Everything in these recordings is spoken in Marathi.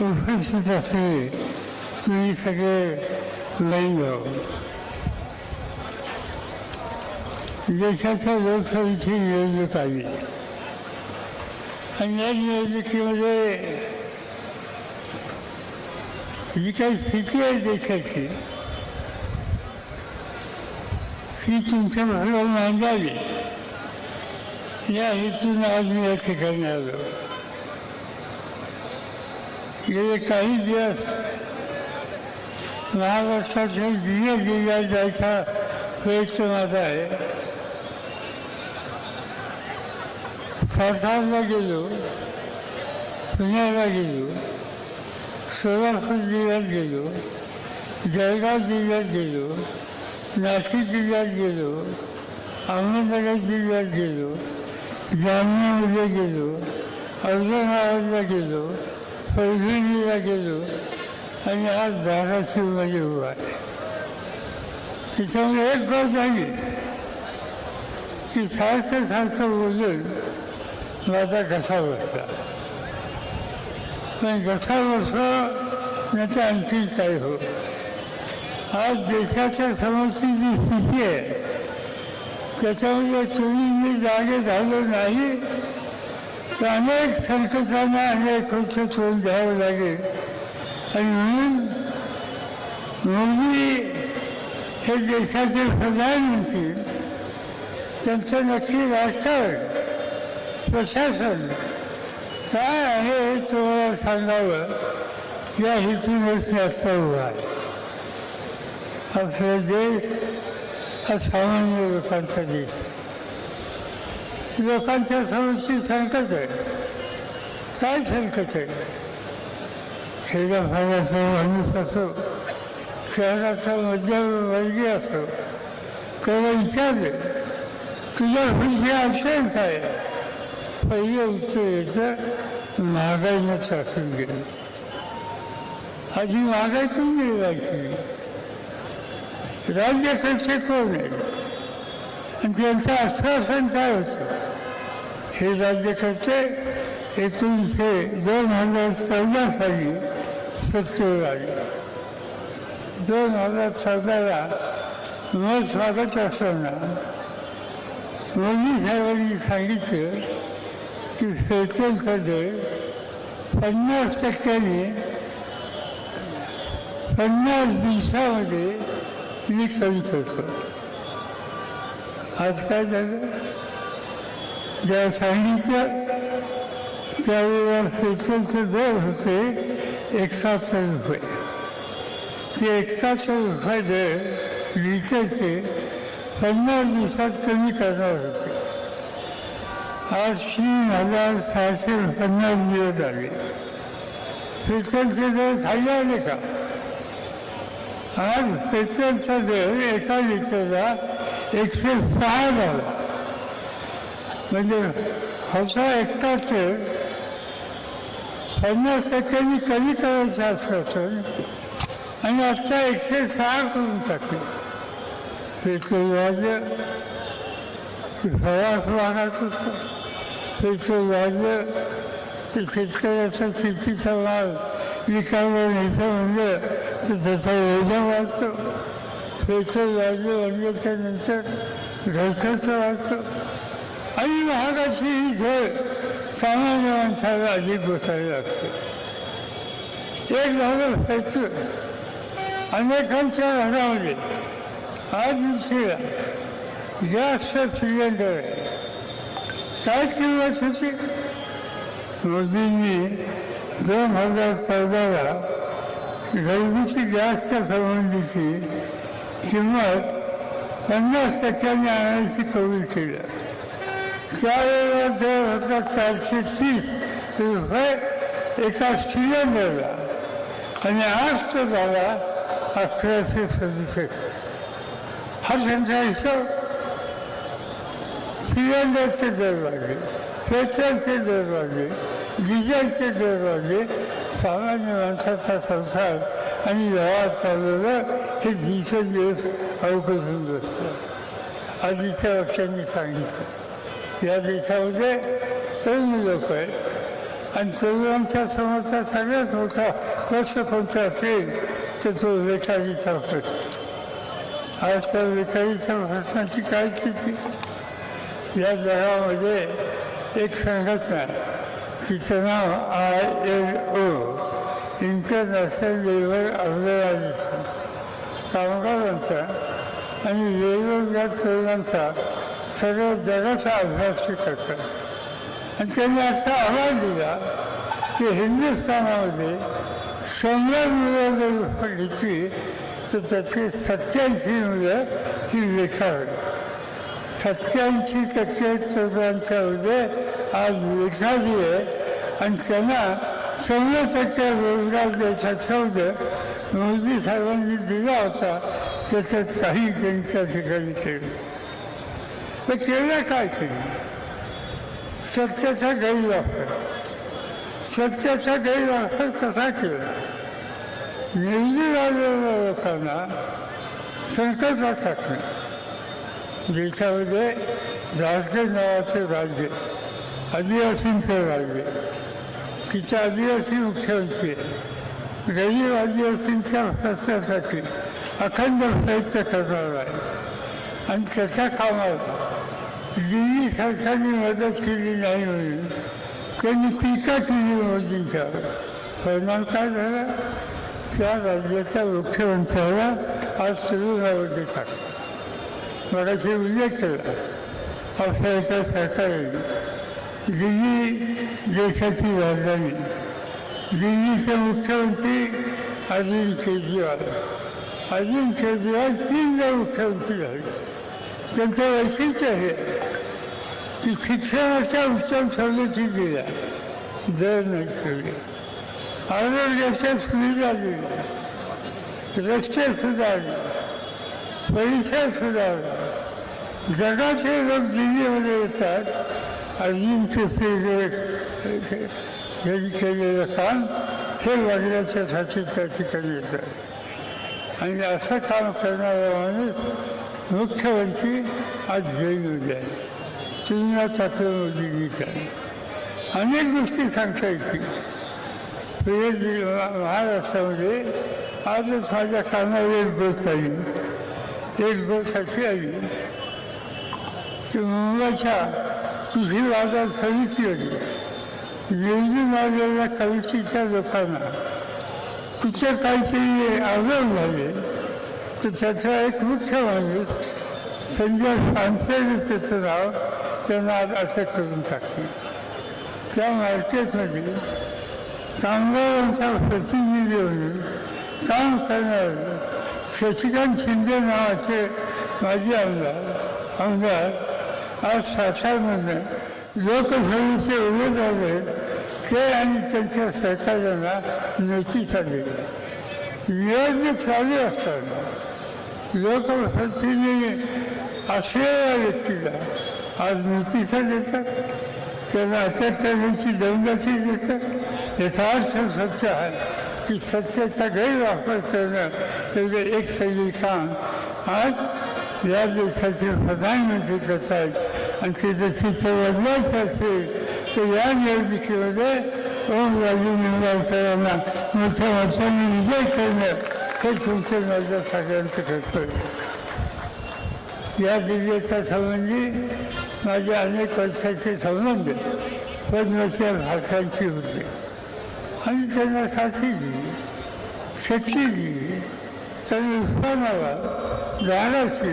उपस्थित असले तुम्ही सगळे लिंग देशाच्या लोकसभेची निवडणूक आली. आणि या निवडणुकीमध्ये जी काही स्थिती आहे देशाची ती तुमच्या बरोबर मांडावी. या हेतून आज मी या ठिकाणी आलो. गेले काही दिवस महाराष्ट्राच्या जिल्ह्या जिल्ह्यात जायचा प्रयत्न माझा आहे सातारला गेलो पुण्याला गेलो सोलापूर जिल्ह्यात गेलो जळगाव जिल्ह्यात गेलो नाशिक जिल्ह्यात गेलो अहमदनगर जिल्ह्यात गेलो जालन्यामध्ये गेलो औरंगाबादला गेलो पैठणीला गेलो आणि आज धाराशिवमध्ये उभा आहे. त्याच्यामुळे एक गोष्ट झाली की सारखं सारखं बोलून माझा घसा बसला. पण घसा बसला म्हणजे नाही तर आणखी काय हो. आज देशाच्या समोरची जी स्थिती आहे. त्याच्यामध्ये तुम्ही मी जागे झालो नाही अनेक संकटांना अनेक गोष्ट तोंड द्यावं लागेल. आणि म्हणून मोदी हे देशाचे प्रधानमंत्री त्यांचं नक्की राजकारण प्रशासन काय आहे हे तुम्हाला सांगावं? या हेतूनच जास्त असता उभा आहे. आपला देश हा सामान्य लोकांचा देश आहे. लोकांच्या समस्या संकट आहे. काय संकट आहे? खेड्यापाड्याचा माणूस असो शहराचा मध्यमवर्गीय असो त्याला विचारले तुझ्या विषय असेल काय? पहिलं उत्तर येतं महागाईनं शासन गेलं. आधी महागाई तुम्ही राज्य राज्यकर्ते कोण आहे आणि त्यांचं आश्वासन काय होतं? हे राज्य करते एकोणीसशे दोन हजार चौदा साली सत्तेवर आले. दोन हजार चौदाला न स्वागत असताना मोदी साहेबांनी सांगितलं की पेट्रोलचा दर पन्नास टक्क्याने पन्नास दिवसामध्ये मी कमी करतो आज काय झालं? ज्या सांगितलं त्यावेळेला पेट्रोलचे दर होते एकाहत्तर रुपये ते एकाहत्तर रुपये दर लिटरचे पन्नास दिवसात कमी करणार होते. आज तीन हजार सहाशे पन्नास दिवस आले पेट्रोलचे दर खाली आले का? आज पेट्रोलचा दर एका लिटरला एकशे सहा झाला. म्हणजे होता एकाहत्तर पन्नास टक्क्यांनी कमी करायचं असं आणि आत्ता एकशे सहा करून टाकले. पेट्रोल वाढलं. की प्रवास वाढत होता. पेट्रोल वाढलं. तर शेतकऱ्याचा शेतीचा माल विकायला न्यायचं म्हणजे तर त्याचा ओझा वाढतो. पेट्रोल वाढलं वाढल्याच्या नंतर घरखर्च वाढतो. आणि महागाची ही झळ सामान्य माणसाला अधिक बसायला लागते एक झालं फॅक्टर अनेकांच्या घरामध्ये आज उशिरा गॅसचा सिलेंडर आहे. काय किंमत होती? मोदींनी दोन हजार चौदाला घरगुती गॅसच्या संबंधीची किंमत पन्नास टक्क्यांनी आणायची कबूल केलं. त्यावेळेला दर होता चारशे तीस रुपये एका सिलेंडरला आणि आज तो झाला अकराशे सदुसष्ट हा त्यांचा हिशोब सिलेंडरचे दर वाढले पेट्रोलचे दर वाढले डिझेलचे दर वाढले सामान्य माणसाचा संसार आणि व्यवहार चालवलं हे दिवसेंदिवस अवघड होऊन बसलं आधीच्या पक्षांनी सांगितलं या देशामध्ये तरुण लोक आहेत आणि तरुणांच्या समोरचा सगळ्यात मोठा प्रश्न कोणता असेल तर तो बेकारीचा प्रश्न आज त्या बेकारीच्या प्रश्नाची काय स्थिती? या जगामध्ये एक संघटना तिचं नाव I L O international labour organisation. कामगारांचा आणि वेगवेगळ्या तरुणांचा सर्व जगाचा अभ्यास ते करतात आणि त्यांनी आता आवाज दिला की हिंदुस्थानामध्ये शंभर मुलं जर घेतली तर त्यातली सत्याऐंशी मुलं ही बेकार होईल सत्याऐंशी टक्के चौदांच्या मध्ये आज बेकारी आहे आणि त्यांना शंभर टक्के रोजगार द्यायचा शब्द मोदी साहेबांनी दिला होता त्याच्यात काही त्यांच्या ठिकाणी केलं तर केलं काय केलं सत्याचा गैरवापर सत्याचा गैरवापर कसा केला निवडून आलेल्या लोकांना संकटात टाकणे देशामध्ये झारखंड नावाचे राज्य आदिवासींचे राज्य तिच्या आदिवासी मुख्यमंत्री गरीब आदिवासींच्या भ्रष्टासाठी अखंड प्रयत्न करणार. आहे आणि त्याच्या कामाला दिल्ली सरकारने मदत केली नाही म्हणून त्यांनी टीका केली मोदींच्या. परिणाम काय झाला त्या राज्याच्या मुख्यमंत्र्याला आज तुरुंगामध्ये टाकलं मगाशी उल्लेख केला. आपल्या एका सरकारने दिल्ली देशाची राजधानी. दिल्लीचे मुख्यमंत्री अरविंद केजरीवाल. अरविंद केजरीवाल तीनदा मुख्यमंत्री झाले. त्यांचं वैशिष्ट्य हे की शिक्षणाच्या उत्तम सवलती दिल्या दर नाही ठेवले आरोग्याच्या सुविधा दिल्या रस्ते सुधारले परिसर सुधारला जगाचे लोक दिल्लीमध्ये येतात अजून त्यांनी केलेलं काम हे बघण्याच्यासाठी त्या ठिकाणी येतात आणि असं काम करणारा माणूस मुख्यमंत्री आज जैनमध्ये आहे तुलना त्याचं आहे अनेक गोष्टी सांगता येतील म्हणजे महाराष्ट्रामध्ये आजच माझ्या कानावर एक दोस्त आली एक दोस्त अशी आली की मुंबईच्या कृषी बाजार आली निवडून मारलेल्या कवितेच्या लोकांना कुठे काहीतरी आजार झाले तर त्याचा एक मुख्य माणूस संजय पानसरे त्याचं नाव त्यांना आज अटक करून टाकले त्या मार्केटमध्ये कामगारांचा प्रतिनिधी म्हणून काम करणारे शशिकांत शिंदे नावाचे माजी आमदार आमदार आज सातारमधनं लोकसभेचे उमेदवार आहेत ते आणि त्यांच्या सरकारांना नोटीस आली निवडणूक चालू आज मुक्तीचा देतात त्यांना अत्याचारांची करण्याची दमदाटी देतात याचा अर्थ सत्य आहे की सत्याचा गैरवापर करणं हे। एक तरी काम आज या देशाचे प्रधानमंत्री करत आहेत आणि ते जर चित्र बदलायचं असेल तर या निवडणुकीमध्ये ओम राजू निंबाळकरांना मोठ्या मतांनी विजय करणं हे तुमचं माझ्या सगळ्यांचं कर्तव्य या दिव्याच्या संबंधी माझे अनेक वर्षाचे संबंध पद्मच्या भाषांची होते. आणि त्यांना साथी दिली शक्ती दिली त्यांनी उस्मानाबाद जाण्याची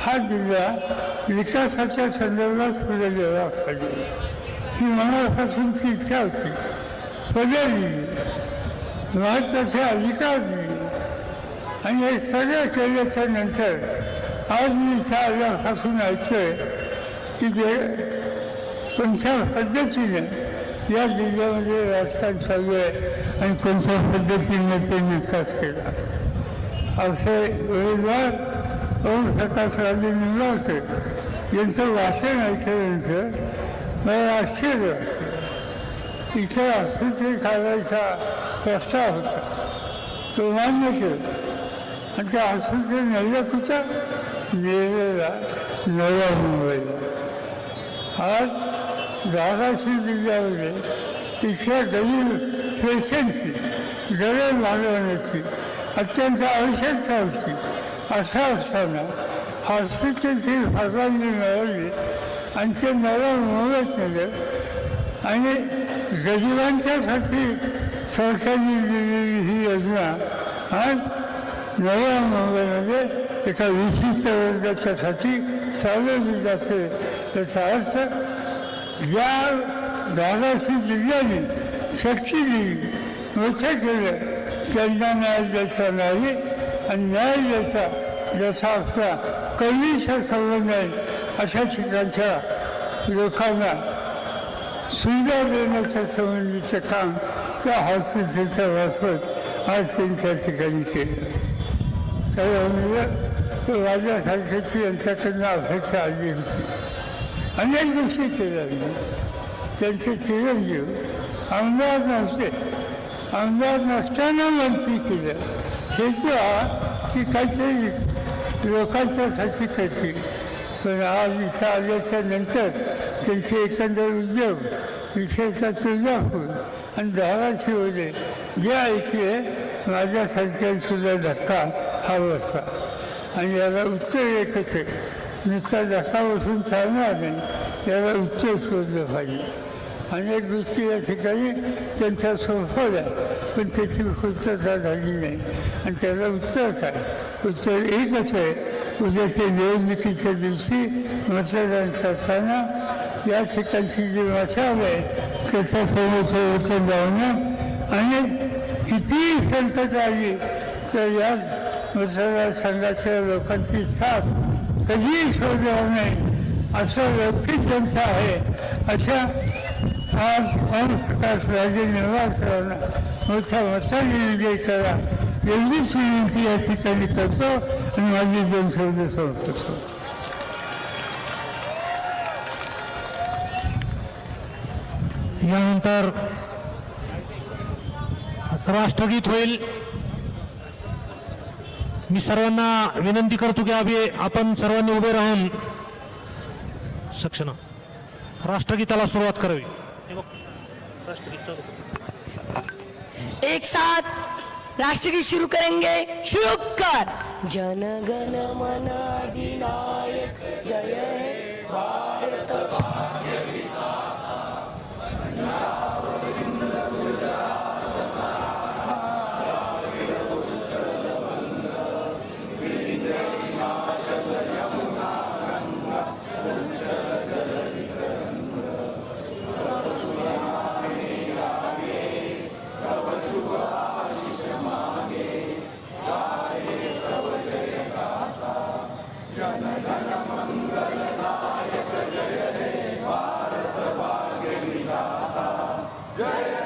हा जिल्हा विकासाच्या संदर्भात पुढे गेला पाहिजे. ही मनापासूनची इच्छा होती. पदे दिली महत्त्वाचे अधिकार दिले आणि हे सगळं केल्याच्यानंतर आज मी इथं आल्यापासून ऐकतोय की ते कोणत्या पद्धतीने या जिल्ह्यामध्ये राजकारण चालू आहे आणि कोणत्या पद्धतीने ते विकास केला. असे उमेदवार ओम प्रकाश राजे निंबाळकर यांचं वाचन ऐकल्यानंतर मला आश्चर्य वाटलं. इथे आस्पत्रे काढायचा प्रस्ताव होता. तो मान्य केला. आणि त्या आस्पत्रे नेलं कुठं? नेलेला नव्या मुंबईला. आज धाराशिव जिल्ह्यामध्ये इथल्या गरीब पेशंटची गरज लागवण्याची अत्यंत आवश्यकता होती. असं असताना हॉस्पिटलची परवानगी मिळवली आणि ते नव्या मुंबईत नेलं आणि गरिबांच्यासाठी सरकारने दिलेली ही योजना आज नव्या मुंबईमध्ये एका विशिष्ट वर्गाच्यासाठी चालवली जाते. त्याचा अर्थ ज्या धाराशी जिल्ह्याने शक्ती दिली मोठं केलं. त्यांना न्याय द्यायचा नाही आणि न्याय द्यायचा ज्याचा आपला कधीचा संबंध आहे अशा ठिकाणच्या लोकांना सुविधा देण्याच्या संबंधीचं काम त्या हॉस्पिटलच्या मार्फत आज त्यांच्या ठिकाणी केलं. त्यामुळे तो माझ्यासारख्याची यांच्याकडनं अपेक्षा आली होती अनेक गोष्टी केल्या मी त्यांचे चिरंजीव आमदार नसते आमदार नसताना मंत्री केलं हे हा ती काहीतरी लोकांच्यासाठी करतील पण आज इथं आल्याच्यानंतर त्यांचे एकंदर उद्योग विषयाचा तुळजापूर आणि धाराशिवले जे ऐकले माझ्यासारख्यांसुद्धा धक्का हा बसला आणि याला उत्तर एकच आहे. नुसता धक्का बसून चालणार नाही. याला उत्तर शोधलं पाहिजे. अनेक गोष्टी या ठिकाणी त्यांच्या सोपवल्या पण त्याची पूर्तता झाली नाही. आणि त्याला उत्तर काय? उत्तर एकच आहे. उद्याच्या निवडणुकीच्या दिवशी मतदान करताना या ठिकाणची जी मशाल आहे त्याच्यासमोर उत्तर लावणं आणि कितीही संकट आली तर या मतदारसंघाच्या लोकांची साथ कधीही सोडणार नाही असं व्यक्ती जनता आहे. अशा आज ओमप्रकाश राजे निवासरावांना मोठ्या मताने विजय करा. एवढीच विनंती या ठिकाणी करतो आणि माझी दोन शब्द संपतो यानंतर राष्ट्रगीत होईल. मी सर्वांना विनंती करतो की अभि आपण सर्वांनी उभे राहून सक्षम राष्ट्रगीताला सुरुवात करावी. एक साथ राष्ट्रगीत शुरू करेंगे. शुरू कर. जनगण मन अधिनायक Jai